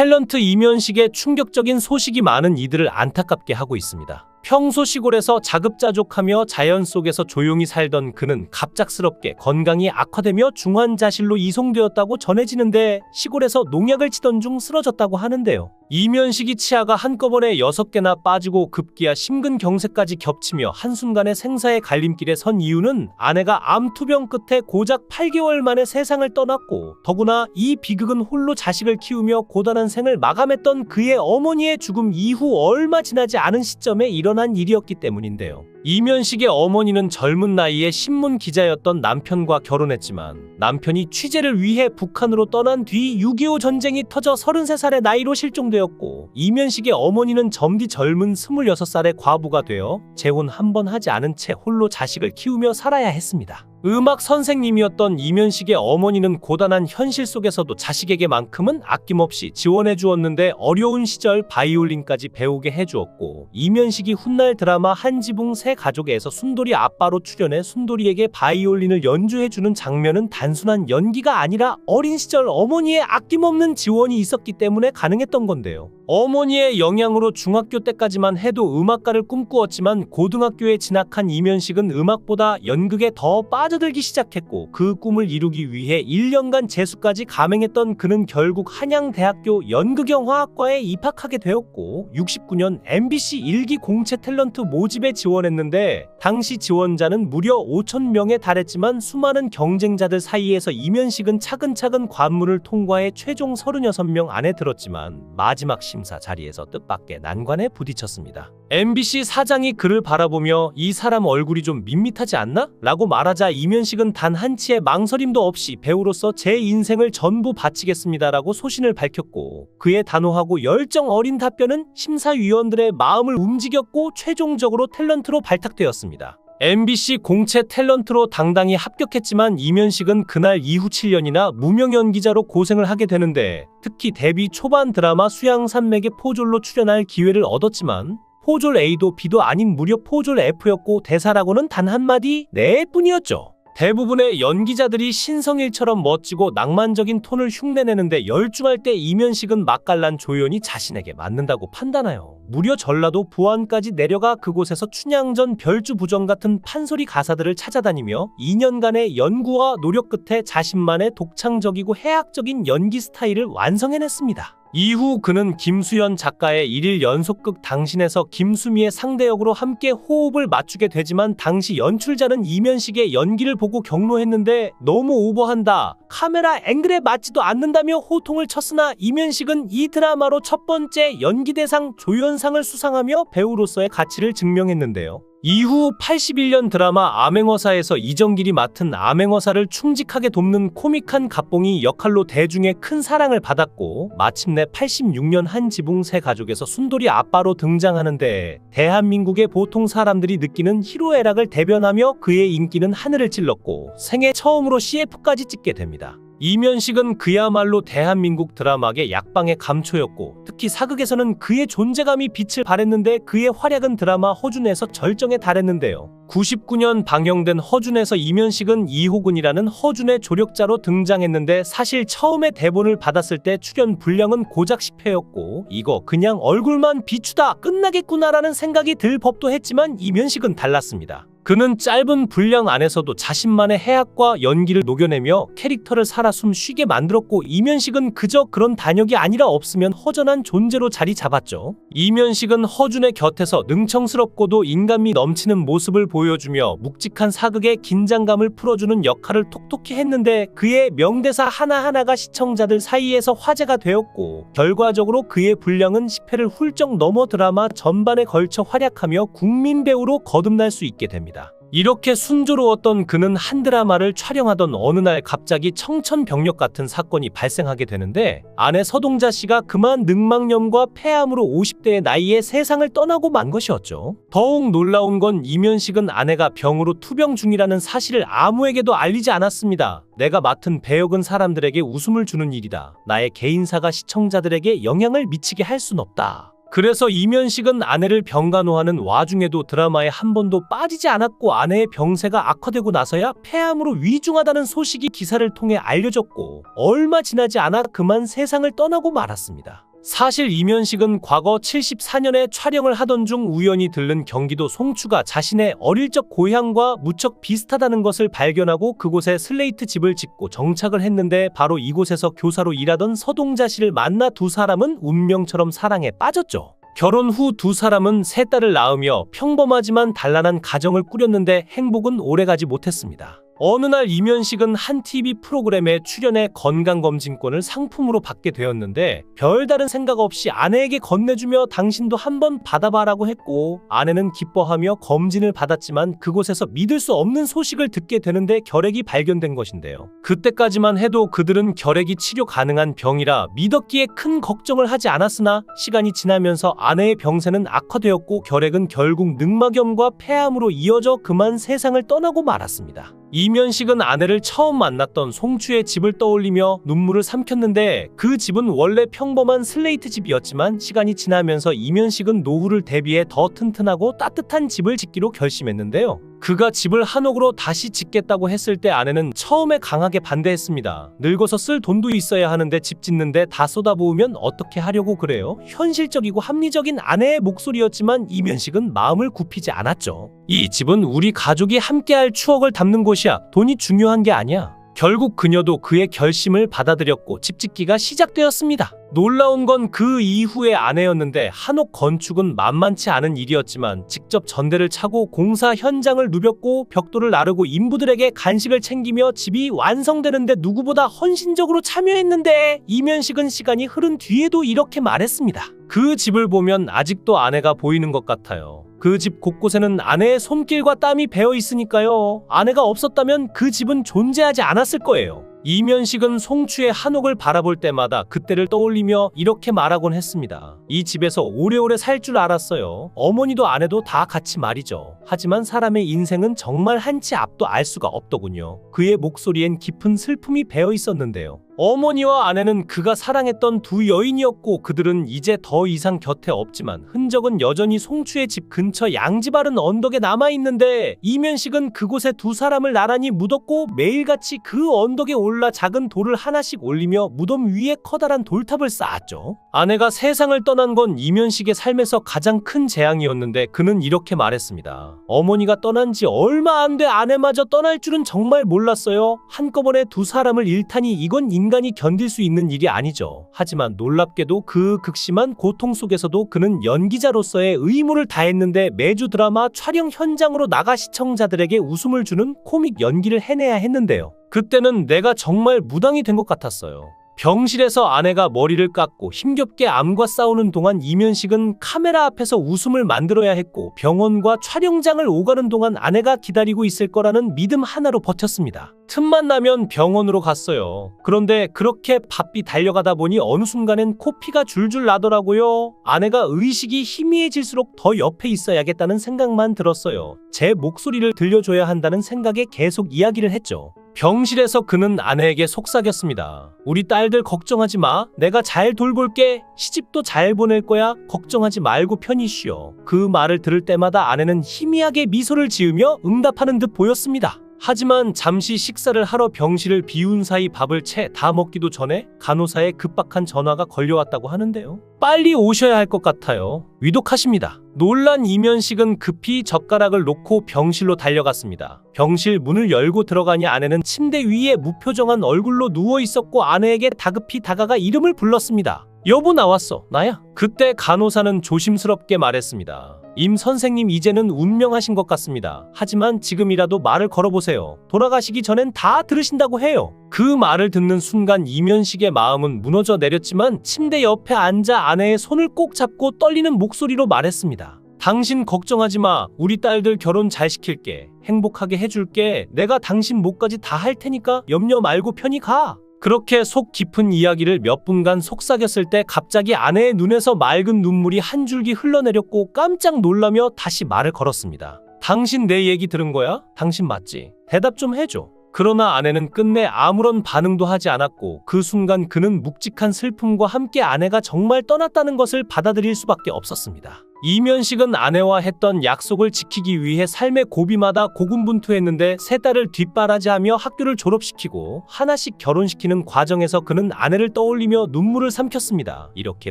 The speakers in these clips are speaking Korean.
탤런트 이면식의 충격적인 소식이 많은 이들을 안타깝게 하고 있습니다. 평소 시골에서 자급자족하며 자연 속에서 조용히 살던 그는 갑작스럽게 건강이 악화되며 중환자실로 이송되었다고 전해지는데 시골에서 농약을 치던 중 쓰러졌다고 하는데요. 이면식이 치아가 한꺼번에 6개나 빠지고 급기야 심근경색까지 겹치며 한순간에 생사의 갈림길에 선 이유는 아내가 암투병 끝에 고작 8개월 만에 세상을 떠났고 더구나 이 비극은 홀로 자식을 키우며 고단한 생을 마감했던 그의 어머니의 죽음 이후 얼마 지나지 않은 시점에 일어 난 일이었기 때문인데요. 이면식의 어머니는 젊은 나이에 신문 기자였던 남편과 결혼했지만 남편이 취재를 위해 북한으로 떠난 뒤 6.25 전쟁이 터져 33살의 나이로 실종되었고 이면식의 어머니는 점디 젊은 26살의 과부가 되어 재혼 한 번 하지 않은 채 홀로 자식을 키우며 살아야 했습니다. 음악 선생님이었던 이면식의 어머니는 고단한 현실 속에서도 자식에게만큼은 아낌없이 지원해 주었는데 어려운 시절 바이올린까지 배우게 해 주었고 이면식이 훗날 드라마 한지붕 새 가족에서 순돌이 아빠로 출연해 순돌이에게 바이올린을 연주해 주는 장면은 단순한 연기가 아니라 어린 시절 어머니의 아낌없는 지원이 있었기 때문에 가능했던 건데요. 어머니의 영향으로 중학교 때까지만 해도 음악가를 꿈꾸었지만 고등학교에 진학한 이면식은 음악보다 연극에 더 빠져들기 시작했고 그 꿈을 이루기 위해 1년간 재수까지 감행했던 그는 결국 한양대학교 연극영화학과에 입학하게 되었고 69년 MBC 일기 공채 탤런트 모집에 지원했는 데 당시 지원자는 무려 5천 명에 달했지만 수많은 경쟁자들 사이에서 이면식은 차근차근 관문을 통과해 최종 36명 안에 들었지만 마지막 심사 자리에서 뜻밖의 난관에 부딪혔습니다. MBC 사장이 그를 바라보며 이 사람 얼굴이 좀 밋밋하지 않나? 라고 말하자 이면식은 단 한치의 망설임도 없이 배우로서 제 인생을 전부 바치겠습니다 라고 소신을 밝혔고 그의 단호하고 열정 어린 답변은 심사위원들의 마음을 움직였고 최종적으로 탤런트로 발탁되었습니다. MBC 공채 탤런트로 당당히 합격했지만 이면식은 그날 이후 7년이나 무명 연기자로 고생을 하게 되는데 특히 데뷔 초반 드라마 수양산맥의 포졸로 출연할 기회를 얻었지만 포졸 A도 B도 아닌 무려 포졸 F였고 대사라고는 단 한마디 네 뿐이었죠. 대부분의 연기자들이 신성일처럼 멋지고 낭만적인 톤을 흉내내는데 열중할 때 이면식은 맛깔난 조연이 자신에게 맞는다고 판단하여 무려 전라도 부안까지 내려가 그곳에서 춘향전 별주 부정 같은 판소리 가사들을 찾아다니며 2년간의 연구와 노력 끝에 자신만의 독창적이고 해학적인 연기 스타일을 완성해냈습니다. 이후 그는 김수연 작가의 일일 연속극 당신에서 김수미의 상대역으로 함께 호흡을 맞추게 되지만 당시 연출자는 이면식의 연기를 보고 경로했는데 너무 오버한다. 카메라 앵글에 맞지도 않는다며 호통을 쳤으나 이면식은 이 드라마로 첫 번째 연기대상 조연상을 수상하며 배우로서의 가치를 증명했는데요. 이후 81년 드라마 암행어사에서 이정길이 맡은 암행어사를 충직하게 돕는 코믹한 갑봉이 역할로 대중의 큰 사랑을 받았고 마침내 86년 한 지붕 새 가족에서 순돌이 아빠로 등장하는데 대한민국의 보통 사람들이 느끼는 희로애락을 대변하며 그의 인기는 하늘을 찔렀고 생애 처음으로 CF까지 찍게 됩니다. 이면식은 그야말로 대한민국 드라마계 약방의 감초였고 특히 사극에서는 그의 존재감이 빛을 발했는데 그의 활약은 드라마 허준에서 절정에 달했는데요. 99년 방영된 허준에서 이면식은 이호근이라는 허준의 조력자로 등장했는데 사실 처음에 대본을 받았을 때 출연 분량은 고작 10회였고 이거 그냥 얼굴만 비추다 끝나겠구나라는 생각이 들 법도 했지만 이면식은 달랐습니다. 그는 짧은 분량 안에서도 자신만의 해학과 연기를 녹여내며 캐릭터를 살아 숨 쉬게 만들었고 이면식은 그저 그런 단역이 아니라 없으면 허전한 존재로 자리 잡았죠. 이면식은 허준의 곁에서 능청스럽고도 인간미 넘치는 모습을 보여주며 묵직한 사극의 긴장감을 풀어주는 역할을 톡톡히 했는데 그의 명대사 하나하나가 시청자들 사이에서 화제가 되었고 결과적으로 그의 분량은 10회를 훌쩍 넘어 드라마 전반에 걸쳐 활약하며 국민 배우로 거듭날 수 있게 됩니다. 이렇게 순조로웠던 그는 한 드라마를 촬영하던 어느 날 갑자기 청천벽력 같은 사건이 발생하게 되는데 아내 서동자 씨가 그만 늑막염과 폐암으로 50대의 나이에 세상을 떠나고 만 것이었죠. 더욱 놀라운 건 이면식은 아내가 병으로 투병 중이라는 사실을 아무에게도 알리지 않았습니다. 내가 맡은 배역은 사람들에게 웃음을 주는 일이다. 나의 개인사가 시청자들에게 영향을 미치게 할 순 없다. 그래서 이면식은 아내를 병간호하는 와중에도 드라마에 한 번도 빠지지 않았고 아내의 병세가 악화되고 나서야 폐암으로 위중하다는 소식이 기사를 통해 알려졌고 얼마 지나지 않아 그만 세상을 떠나고 말았습니다. 사실 이면식은 과거 74년에 촬영을 하던 중 우연히 들른 경기도 송추가 자신의 어릴 적 고향과 무척 비슷하다는 것을 발견하고 그곳에 슬레이트 집을 짓고 정착을 했는데 바로 이곳에서 교사로 일하던 서동자 씨를 만나 두 사람은 운명처럼 사랑에 빠졌죠. 결혼 후 두 사람은 세 딸을 낳으며 평범하지만 단란한 가정을 꾸렸는데 행복은 오래가지 못했습니다. 어느 날 이면식은 한 TV 프로그램에 출연해 건강검진권을 상품으로 받게 되었는데 별다른 생각 없이 아내에게 건네주며 당신도 한번 받아봐라고 했고 아내는 기뻐하며 검진을 받았지만 그곳에서 믿을 수 없는 소식을 듣게 되는데 결핵이 발견된 것인데요. 그때까지만 해도 그들은 결핵이 치료 가능한 병이라 믿었기에 큰 걱정을 하지 않았으나 시간이 지나면서 아내의 병세는 악화되었고 결핵은 결국 늑막염과 폐암으로 이어져 그만 세상을 떠나고 말았습니다. 이면식은 아내를 처음 만났던 송추의 집을 떠올리며 눈물을 삼켰는데 그 집은 원래 평범한 슬레이트 집이었지만 시간이 지나면서 이면식은 노후를 대비해 더 튼튼하고 따뜻한 집을 짓기로 결심했는데요. 그가 집을 한옥으로 다시 짓겠다고 했을 때 아내는 처음에 강하게 반대했습니다. 늙어서 쓸 돈도 있어야 하는데 집 짓는데 다 쏟아부으면 어떻게 하려고 그래요? 현실적이고 합리적인 아내의 목소리였지만 이면식은 마음을 굽히지 않았죠. 이 집은 우리 가족이 함께할 추억을 담는 곳이야. 돈이 중요한 게 아니야. 결국 그녀도 그의 결심을 받아들였고 집 짓기가 시작되었습니다. 놀라운 건 그 이후의 아내였는데 한옥 건축은 만만치 않은 일이었지만 직접 전대를 차고 공사 현장을 누볐고 벽돌을 나르고 인부들에게 간식을 챙기며 집이 완성되는데 누구보다 헌신적으로 참여했는데 이면식은 시간이 흐른 뒤에도 이렇게 말했습니다. 그 집을 보면 아직도 아내가 보이는 것 같아요. 그 집 곳곳에는 아내의 손길과 땀이 배어 있으니까요. 아내가 없었다면 그 집은 존재하지 않았을 거예요. 이면식은 송추의 한옥을 바라볼 때마다 그때를 떠올리며 이렇게 말하곤 했습니다. 이 집에서 오래오래 살 줄 알았어요. 어머니도 아내도 다 같이 말이죠. 하지만 사람의 인생은 정말 한 치 앞도 알 수가 없더군요. 그의 목소리엔 깊은 슬픔이 배어 있었는데요. 어머니와 아내는 그가 사랑했던 두 여인이었고 그들은 이제 더 이상 곁에 없지만 흔적은 여전히 송추의 집 근처 양지바른 언덕에 남아있는데 이면식은 그곳에 두 사람을 나란히 묻었고 매일같이 그 언덕에 올라 작은 돌을 하나씩 올리며 무덤 위에 커다란 돌탑을 쌓았죠. 아내가 세상을 떠난 건 이면식의 삶에서 가장 큰 재앙이었는데 그는 이렇게 말했습니다. 어머니가 떠난 지 얼마 안 돼 아내마저 떠날 줄은 정말 몰랐어요. 한꺼번에 두 사람을 잃다니 이건 인 간이 견딜 수 있는 일이 아니죠. 하지만 놀랍게도 그 극심한 고통 속에서도 그는 연기자로서의 의무를 다했는데 매주 드라마 촬영 현장으로 나가 시청자들에게 웃음을 주는 코믹 연기를 해내야 했는데요. 그때는 내가 정말 무당이 된 것 같았어요. 병실에서 아내가 머리를 깎고 힘겹게 암과 싸우는 동안 이면식은 카메라 앞에서 웃음을 만들어야 했고 병원과 촬영장을 오가는 동안 아내가 기다리고 있을 거라는 믿음 하나로 버텼습니다. 틈만 나면 병원으로 갔어요. 그런데 그렇게 바삐 달려가다 보니 어느 순간엔 코피가 줄줄 나더라고요. 아내가 의식이 희미해질수록 더 옆에 있어야겠다는 생각만 들었어요. 제 목소리를 들려줘야 한다는 생각에 계속 이야기를 했죠. 병실에서 그는 아내에게 속삭였습니다. 우리 딸들 걱정하지 마. 내가 잘 돌볼게. 시집도 잘 보낼 거야. 걱정하지 말고 편히 쉬어. 그 말을 들을 때마다 아내는 희미하게 미소를 지으며 응답하는 듯 보였습니다. 하지만 잠시 식사를 하러 병실을 비운 사이 밥을 채 다 먹기도 전에 간호사의 급박한 전화가 걸려왔다고 하는데요. 빨리 오셔야 할 것 같아요. 위독하십니다. 놀란 이면식은 급히 젓가락을 놓고 병실로 달려갔습니다. 병실 문을 열고 들어가니 아내는 침대 위에 무표정한 얼굴로 누워 있었고 아내에게 다급히 다가가 이름을 불렀습니다. 여보 나왔어. 나야. 그때 간호사는 조심스럽게 말했습니다. 임 선생님 이제는 운명하신 것 같습니다. 하지만 지금이라도 말을 걸어보세요. 돌아가시기 전엔 다 들으신다고 해요. 그 말을 듣는 순간 이면식의 마음은 무너져 내렸지만 침대 옆에 앉아 아내의 손을 꼭 잡고 떨리는 목소리로 말했습니다. 당신 걱정하지 마. 우리 딸들 결혼 잘 시킬게. 행복하게 해줄게. 내가 당신 목까지 다 할 테니까 염려 말고 편히 가. 그렇게 속 깊은 이야기를 몇 분간 속삭였을 때 갑자기 아내의 눈에서 맑은 눈물이 한 줄기 흘러내렸고 깜짝 놀라며 다시 말을 걸었습니다. 당신 내 얘기 들은 거야? 당신 맞지? 대답 좀 해줘. 그러나 아내는 끝내 아무런 반응도 하지 않았고 그 순간 그는 묵직한 슬픔과 함께 아내가 정말 떠났다는 것을 받아들일 수밖에 없었습니다. 이면식은 아내와 했던 약속을 지키기 위해 삶의 고비마다 고군분투했는데 세 딸을 뒷바라지하며 학교를 졸업시키고 하나씩 결혼시키는 과정에서 그는 아내를 떠올리며 눈물을 삼켰습니다. 이렇게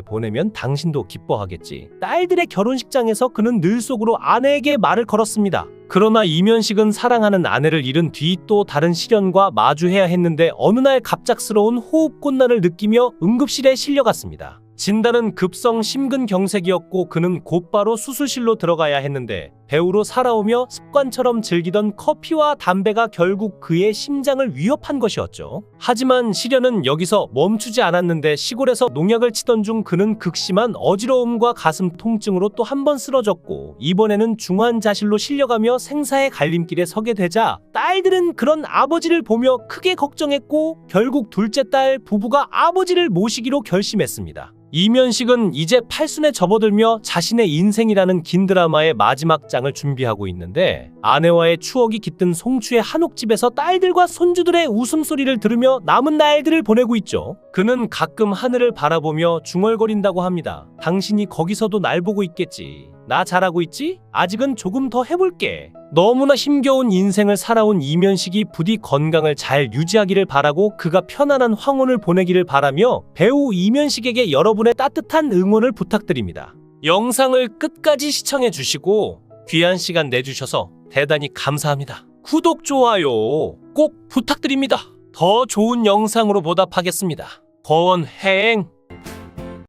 보내면 당신도 기뻐하겠지. 딸들의 결혼식장에서 그는 늘 속으로 아내에게 말을 걸었습니다. 그러나 이면식은 사랑하는 아내를 잃은 뒤 또 다른 시련과 마주해야 했는데 어느 날 갑작스러운 호흡곤란을 느끼며 응급실에 실려갔습니다. 진단은 급성 심근경색이었고 그는 곧바로 수술실로 들어가야 했는데 배우로 살아오며 습관처럼 즐기던 커피와 담배가 결국 그의 심장을 위협한 것이었죠. 하지만 시련은 여기서 멈추지 않았는데 시골에서 농약을 치던 중 그는 극심한 어지러움과 가슴 통증으로 또 한 번 쓰러졌고 이번에는 중환자실로 실려가며 생사의 갈림길에 서게 되자 딸들은 그런 아버지를 보며 크게 걱정했고 결국 둘째 딸 부부가 아버지를 모시기로 결심했습니다. 이면식은 이제 팔순에 접어들며 자신의 인생이라는 긴 드라마의 마지막 장을 준비하고 있는데 아내와의 추억이 깃든 송추의 한옥집에서 딸들과 손주들의 웃음소리를 들으며 남은 날들을 보내고 있죠. 그는 가끔 하늘을 바라보며 중얼거린다고 합니다. 당신이 거기서도 날 보고 있겠지. 나 잘하고 있지? 아직은 조금 더 해볼게. 너무나 힘겨운 인생을 살아온 이면식이 부디 건강을 잘 유지하기를 바라고 그가 편안한 황혼을 보내기를 바라며 배우 이면식에게 여러분의 따뜻한 응원을 부탁드립니다. 영상을 끝까지 시청해 주시고 귀한 시간 내주셔서 대단히 감사합니다. 구독, 좋아요 꼭 부탁드립니다. 더 좋은 영상으로 보답하겠습니다. 거원 해행